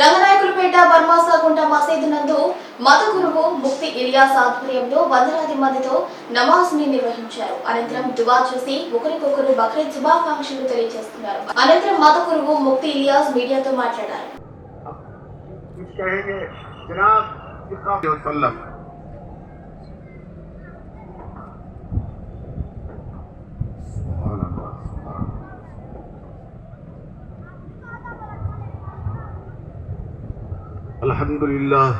రంగనాయకులపేట బర్మాసాగుంట మసీదు నందు మత గురువు ముక్తి ఇలియాస్ ఆధ్వర్యంలో వందలాది మందితో నమాజ్ని నిర్వహించారు. అనంతరం దువా చూసి ఒకరికొకరు బక్రీద్ శుభాకాంక్షలు తెలియజేస్తున్నారు. అనంతరం మత గురువు ముక్తి ఇలియాస్ మీడియాతో మాట్లాడారు. الحمد لله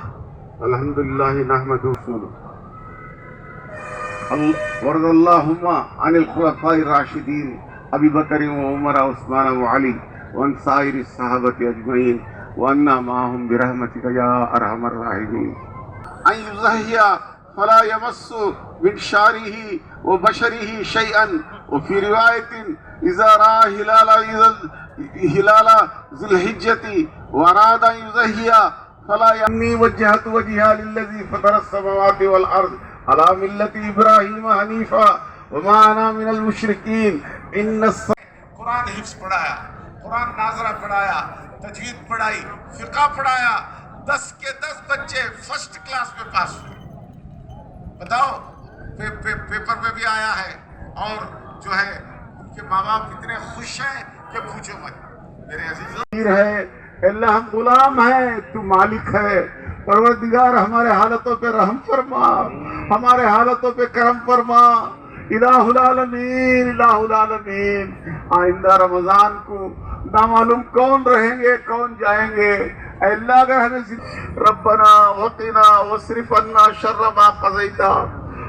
الحمد لله نحمده. ورد اللهم عن الخلفاء الراشدين أبي بكر وعمر وعثمان وعلي وعن سائر الصحابة أجمعين وأنا معهم برحمتك يا أرحم الراحمين. أن يزهي فلا يمس من شعره وبشره شيئا. وفي رواية إذا رأى هلال هلال ذي الحجة وأراد أن يزهي فلا یعنی وجہت وجہا للذی فطر السماوات والارض علا ملت ابراہیم حنیفہ وما انا من المشرکین ان الس... قرآن حفظ پڑھایا. قرآن ناظرہ پڑھایا. تجوید پڑھائی. فقہ پڑھایا. دس کے دس بچے فرسٹ کلاس میں پاس ہوئے. بتاؤ پی پی پیپر میں بھی آیا ہے. اور جو ہے ان کے ماں باپ اتنے خوش ہیں کہ پوچھو مت. میرے عزیزوں ہے اللہ ہم غلام ہیں، تو مالک ہے۔ پروردگار ہمارے حالتوں پہ رحم فرما، ہمارے حالتوں پہ کرم فرما۔ الہ العالمین الہ العالمین۔ آئندہ رمضان کو نامعلوم کون رہیں گے، کون جائیں گے؟ اے اللہ، اگر ہمیں ربنا وقنا وصرف عنا شر ما قضیتا۔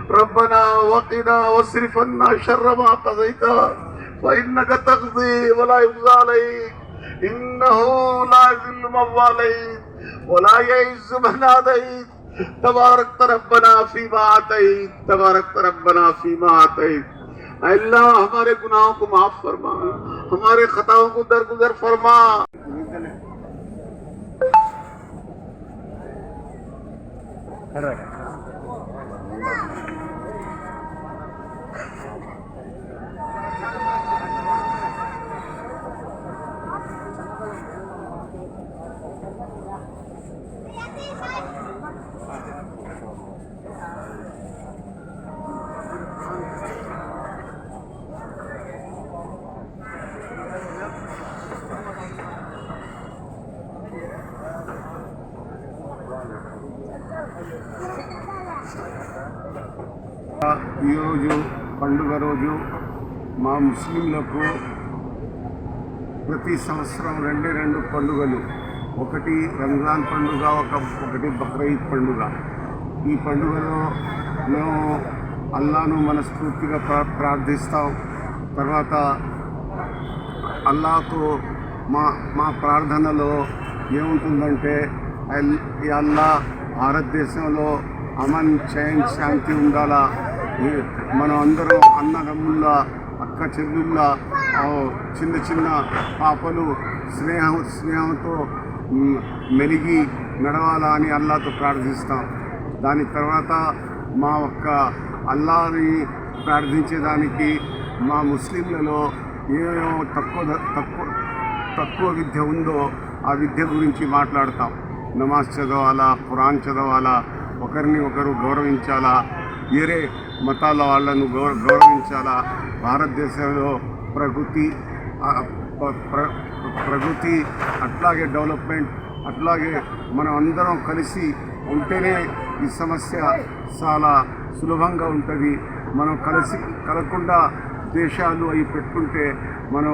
ربنا وقنا وصرف عنا شر ما قضیتا۔ فإنك تقضي ولا يقضى عليك۔ انه لا يذل من واليت ولا يعز من عاديت. تبارک ربنا فيما عطيت تبارک ربنا فيما اے اللہ، ہمارے گناہوں کو معاف فرما، ہمارے خطاؤں کو درگزر فرما. کر ఈరోజు పండుగ రోజు మా ముస్లింలకు ప్రతి సంవత్సరం రెండే రెండు పండుగలు. ఒకటి రంజాన్ పండుగ ఒక ఒకటి బక్రీద్ పండుగ. ఈ పండుగలో మేము అల్లాను మనస్ఫూర్తిగా ప్రా- ప్రార్థిస్తాం. తర్వాత అల్లాతో మా మా ప్రార్థనలో ఏముంటుందంటే అల్లా భారతదేశంలో అమన్ చైన్ శాంతి ఉండాలా? మనం అందరం అన్నదమ్ముళ్ళ అక్క చెల్లుళ్ళ చిన్న చిన్న పాపలు స్నేహం స్నేహంతో మెలిగి నడవాలా అని అల్లాతో ప్రార్థిస్తాం. దాని తర్వాత మా ఒక్క అల్లాని ప్రార్థించేదానికి మా ముస్లింలలో ఏమేమో తక్కువ తక్కువ తక్కువ విద్య ఉందో ఆ విద్య గురించి మాట్లాడతాం. నమాజ్ చదవాలా ఖురాన్ చదవాలా ఒకరిని ఒకరు గౌరవించాలా వేరే మతాల వాళ్ళను గౌర గౌరవించాలా? భారతదేశంలో ప్రకృతి ప్రకృతి అట్లాగే డెవలప్మెంట్ అట్లాగే మనం అందరం కలిసి ఉంటేనే ఈ సమస్య చాలా సులభంగా ఉంటుంది. మనం కలిసి కలకుండా దేశాలు అవి పెట్టుకుంటే మనం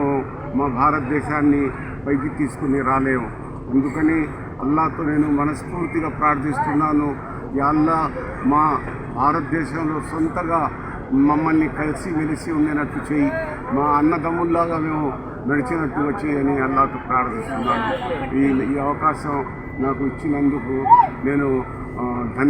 మా భారతదేశాన్ని పైకి తీసుకుని రాలేము. అందుకని అల్లాతో నేను మనస్ఫూర్తిగా ప్రార్థిస్తున్నాను. ఈ అల్లా మా భారతదేశంలో సొంతగా మమ్మల్ని కలిసి మెలిసి ఉండేటట్టు చేయి. మా అన్నదమ్ముల్లాగా మేము నడిచినట్టు వచ్చేయని అల్లాకు ప్రార్థిస్తున్నాను. ఈ ఈ అవకాశం నాకు ఇచ్చినందుకు నేను ధన్య